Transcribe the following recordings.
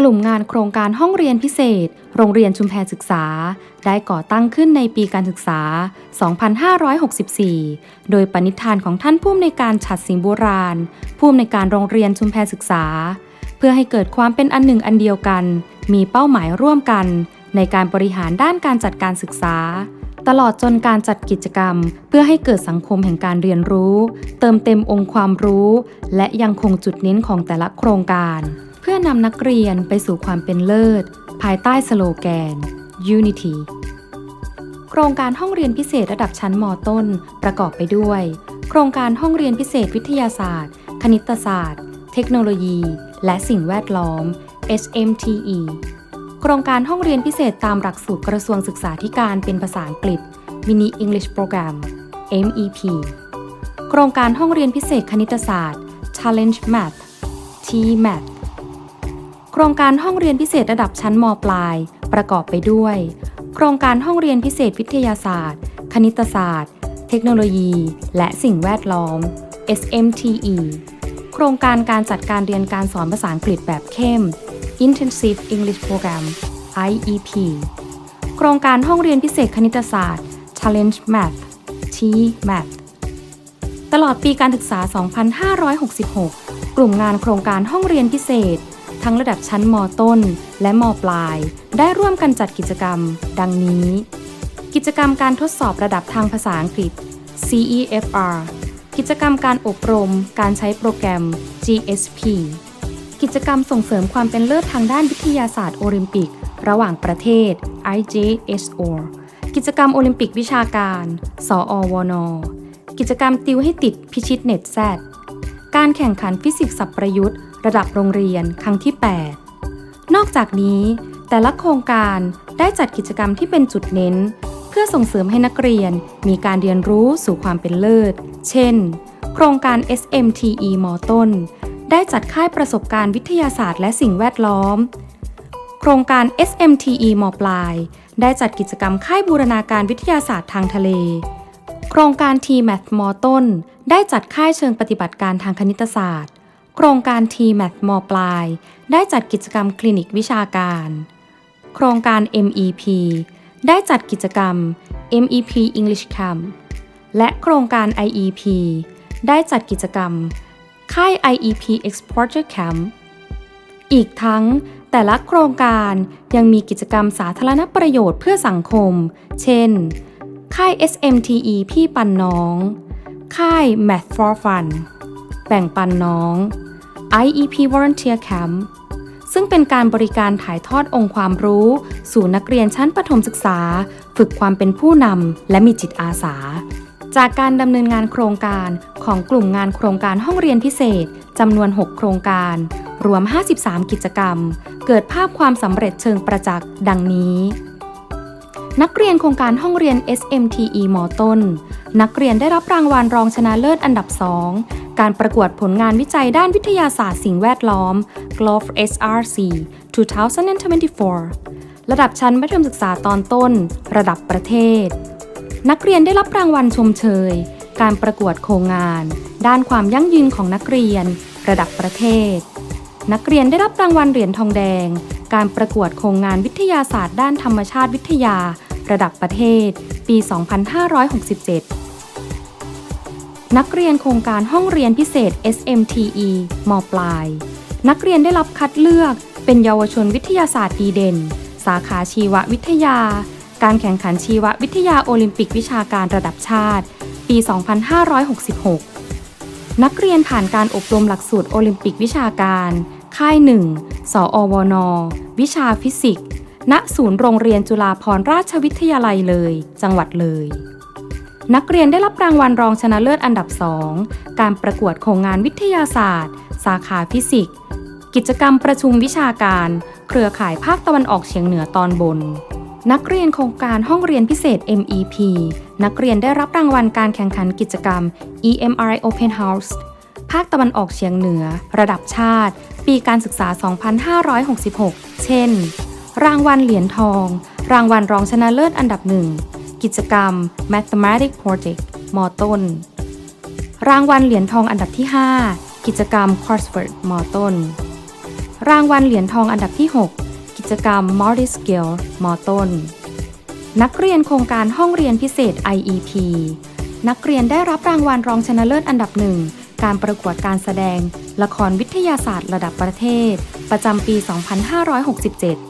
กลุ่มงานโครงการห้องเรียนพิเศษ โรงเรียนชุมแพศึกษา ได้ก่อตั้งขึ้นในปีการศึกษา 2564 โดยปณิธานของท่านผู้อำนวยการฉัดสิงห์โบราณ ผู้อำนวยการโรงเรียนชุมแพศึกษา เพื่อให้เกิดความเป็นอันหนึ่งอันเดียวกัน มีเป้าหมายร่วมกัน ในการบริหารด้านการจัดการศึกษา ตลอดจนการจัดกิจกรรม เพื่อให้เกิดสังคมแห่งการเรียนรู้ เติมเต็มองค์ความรู้ และยังคงจุดเน้นของแต่ละโครงการ พื่อนำนักเรียนไปสู่ความเป็นเลิศ ภายใต้สโลแกน Unity โครงการห้องเรียนพิเศษระดับชั้นมต้น ประกอบไปด้วย โครงการห้องเรียนพิเศษวิทยาศาสตร์ คณิตศาสตร์ เทคโนโลยี และสิ่งแวดล้อม HMTE โครงการห้องเรียนพิเศษตามหลักสูตรกระทรวงศึกษาธิการเป็นภาษาอังกฤษ Mini English Program MEP โครงการห้องเรียนพิเศษคณิตศาสตร์ Challenge Math TMath รงการห้องเรียนพิเศษระดับชั้นมปลาย ประกอบไปด้วย โครงการห้องเรียนพิเศษวิทยาศาสตร์ คณิตศาสตร์ เทคโนโลยี และสิ่งแวดล้อม SMTE โครงการการจัดการเรียนการสอนภาษาอังกฤษแบบเข้ม Intensive English Program IEP โครงการห้องเรียนพิเศษคณิตศาสตร์ Challenge Math TMath ตลอดปีการศึกษา 2566 กลุ่มงานโครงการห้องเรียนพิเศษ ทั้งระดับชั้นมต้น และมปลาย ได้ร่วมกันจัดกิจกรรม ดังนี้ กิจกรรมการทดสอบระดับทางภาษาอังกฤษ CEFR กิจกรรมการอบรม การใช้โปรแกรม GSP กิจกรรมส่งเสริมความเป็นเลิศทางด้านวิทยาศาสตร์โอลิมปิก ระหว่างประเทศ IJSO กิจกรรมโอลิมปิกวิชาการ สอวนกิจกรรมติวให้ติดพิชิตเน็ตแซดการแข่งขันฟิสิกส์สับประยุทธ์ ระดับโรงเรียนครั้งที่ 8 นอกจากนี้แต่ละโครงการได้จัดกิจกรรมที่เป็นจุดเน้น เพื่อส่งเสริมให้นักเรียนมีการเรียนรู้สู่ความเป็นเลิศ เช่น โครงการ SMTE มต้น ได้จัดค่ายประสบการณ์วิทยาศาสตร์และสิ่งแวดล้อม โครงการ SMTE มปลาย ได้จัดกิจกรรมค่ายบูรณาการวิทยาศาสตร์ทางทะเล โครงการ TMAT มต้น ได้จัดค่ายเชิงปฏิบัติการทางคณิตศาสตร์ โครงการ TMAT มปลาย ได้จัดกิจกรรมคลินิกวิชาการ โครงการ MEP ได้จัดกิจกรรม MEP English Camp และโครงการ IEP ได้จัดกิจกรรม ค่าย IEP Exporter Camp อีกทั้งแต่ละโครงการยังมีกิจกรรมสาธารณประโยชน์เพื่อสังคม เช่น ค่าย SMTE พี่ปันน้อง ค่าย Math for Fun แบ่งปันน้อง IEP Volunteer Camp ซึ่งเป็นการบริการถ่ายทอดองค์ความรู้ สู่นักเรียนชั้นประถมศึกษา ฝึกความเป็นผู้นำและมีจิตอาสา จากการดำเนินงานโครงการของกลุ่มงานโครงการห้องเรียนพิเศษจำนวน 6 โครงการ รวม 53 กิจกรรม เกิดภาพความสำเร็จเชิงประจักษ์ดังนี้ นักเรียนโครงการห้องเรียน SMTE มอต้น นักเรียนได้รับรางวัลรองชนะเลิศอันดับ 2 การประกวดผลงานวิจัยด้านวิทยาศาสตร์สิ่งแวดล้อม GLOVE SRC 2024 ระดับชั้นมัธยมศึกษาตอนต้น ระดับประเทศ นักเรียนได้รับรางวัลชมเชย การประกวดโครงงาน ด้านความยั่งยืนของนักเรียน ระดับประเทศ นักเรียนได้รับรางวัลเหรียญทองแดงการประกวดโครงงานวิทยาศาสตร์ด้านธรรมชาติวิทยา ระดับประเทศ ปี 2567 นักเรียนโครงการห้องเรียนพิเศษ SMTE มปลาย นักเรียนได้รับคัดเลือกเป็นเยาวชนวิทยาศาสตร์ดีเด่น สาขาชีววิทยา การแข่งขันชีววิทยาโอลิมปิกวิชาการระดับชาติ ปี 2566 นักเรียนผ่านการอบรมหลักสูตรโอลิมปิกวิชาการ ค่าย 1 สอวนวิชาฟิสิกส์ ณศูนย์โรงเรียนจุฬาภรณราชวิทยาลัยเลย จังหวัดเลย นักเรียนได้รับรางวัลรองชนะเลิศอันดับ 2 การประกวดโครงงานวิทยาศาสตร์ สาขาฟิสิกส์ กิจกรรมประชุมวิชาการ เครือข่ายภาคตะวันออกเฉียงเหนือตอนบน นักเรียนโครงการห้องเรียนพิเศษ MEP นักเรียนได้รับรางวัลการแข่งขันกิจกรรม EMRI Open House ภาคตะวันออกเฉียงเหนือ ระดับชาติ ปีการศึกษา 2566 เช่น รางวัลเหรียญทอง รางวัลรองชนะเลิศอันดับหนึ่ง กิจกรรม Mathematics Project มต้น รางวัลเหรียญทองอันดับที่ 5 กิจกรรม Coursework มต้น รางวัลเหรียญทองอันดับที่ 6 กิจกรรม m o r i s k i l l มต้น นักเรียนโครงการห้องเรียนพิเศษ IEP นักเรียนได้รับรางวัลรองชนะเลิศอันดับหนึ่ง การประกวดการแสดง ละครวิทยาศาสตร์ระดับประเทศ ประจำปี 2567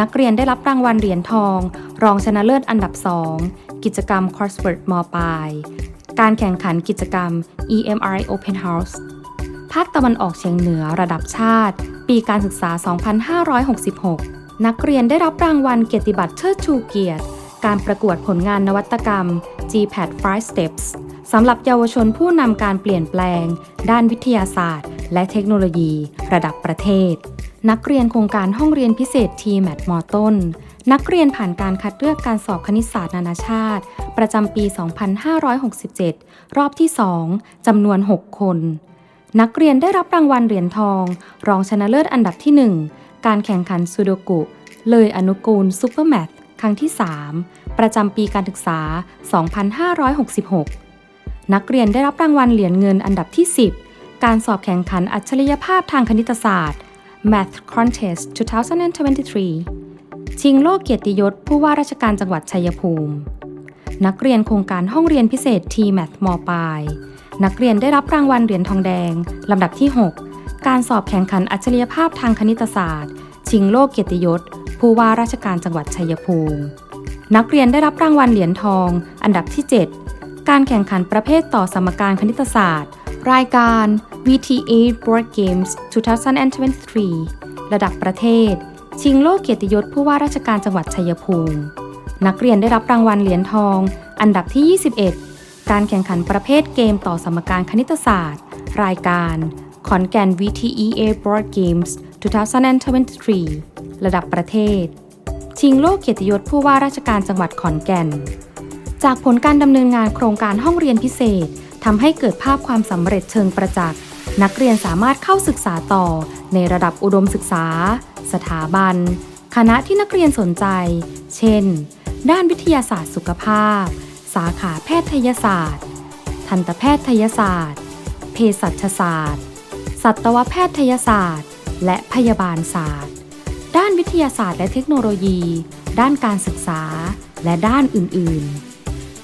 นักเรียนได้รับรางวัลเหรียญทอง รองชนะเลิศอันดับ 2 กิจกรรม Crossword มปลาย การแข่งขันกิจกรรม EMRI Open House ภาคตะวันออกเฉียงเหนือระดับชาติ ปีการศึกษา 2566 นักเรียนได้รับรางวัลเกียรติบัตรเชิดชูเกียรติ การประกวดผลงานนวัตกรรม GPAD 5 Steps สำหรับเยาวชนผู้นำการเปลี่ยนแปลง ด้านวิทยาศาสตร์ และเทคโนโลยี ระดับประเทศ นักเรียนโครงการห้องเรียนพิเศษ TMAT มอต้น นักเรียนผ่านการคัดเลือกการสอบคณิตศาสตร์นานาชาติ ประจำปี 2567 รอบที่ 2จำนวน 6 คน นักเรียนได้รับรางวัลเหรียญทอง รองชนะเลิศอันดับที่ 1 การแข่งขันซูโดกุ เลยอนุกูลซูเปอร์แมทครั้งที่ 3 ประจำปีการศึกษา 2566 นักเรียนได้รับรางวัลเหรียญเงินอันดับที่ 10 การสอบแข่งขันอัจฉริยภาพทางคณิตศาสตร์ Math Contest 2023 ชิงโลกเกียรติยศผู้ว่าราชการจังหวัดชัยภูมิ นักเรียนโครงการห้องเรียนพิเศษ T-Math มปลาย นักเรียนได้รับรางวัลเหรียญทองแดง ลำดับที่ 6 การสอบแข่งขันอัจฉริยภาพทางคณิตศาสตร์ ชิงโลกเกียรติยศ ผู้ว่าราชการจังหวัดชัยภูมิ นักเรียนได้รับรางวัลเหรียญทอง อันดับที่ 7 การแข่งขันประเภทต่อสมการคณิตศาสตร์ รายการ VTA Board Games 2023 ระดับประเทศ ชิงโลกเกียรติยศผู้ว่าราชการจังหวัดชัยภูมิ นักเรียนได้รับรางวัลเหรียญทอง อันดับที่ 21 การแข่งขันประเภทเกมต่อสมการคณิตศาสตร์ รายการขอนแก่น VTEA Board Games 2023 ระดับประเทศ ชิงโลกเกียรติยศผู้ว่าราชการจังหวัดขอนแก่น จากผลการดำเนินงานโครงการห้องเรียนพิเศษทำให้เกิดภาพความสำเร็จเชิงประจักษ์ นักเรียนสามารถเข้าศึกษาต่อในระดับอุดมศึกษา สถาบัน คณะที่นักเรียนสนใจ เช่น ด้านวิทยาศาสตร์สุขภาพ สาขาแพทยศาสตร์ ทันตแพทยศาสตร์ เภสัชศาสตร์ สัตวแพทยศาสตร์ และพยาบาลศาสตร์ ด้านวิทยาศาสตร์และเทคโนโลยี ด้านการศึกษา และด้านอื่น ๆ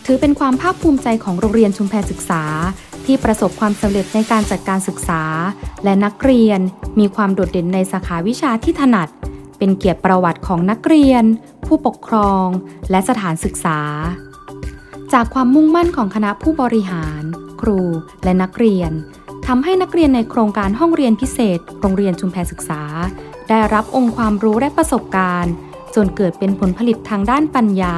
ถือเป็นความภาคภูมิใจของโรงเรียนชุมแพศึกษา ที่ประสบความสำเร็จในการจัดการศึกษา และนักเรียนมีความโดดเด่นในสาขาวิชาที่ถนัด เป็นเกียรติประวัติของนักเรียน ผู้ปกครอง และสถานศึกษา จากความมุ่งมั่นของคณะผู้บริหาร ครู และนักเรียนทำให้นักเรียนในโครงการห้องเรียนพิเศษ โรงเรียนชุมแพศึกษา ได้รับองค์ความรู้และประสบการณ์ จนเกิดเป็นผลผลิตทางด้านปัญญา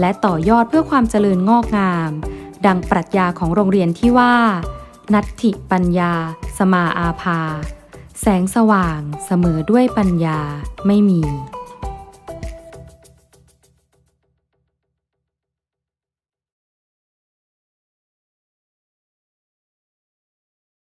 และต่อยอดเพื่อความเจริญงอกงาม ดังปรัชญาของโรงเรียนที่ว่า นัตถิปัญญา สมาอาภา แสงสว่างเสมอด้วยปัญญาไม่มี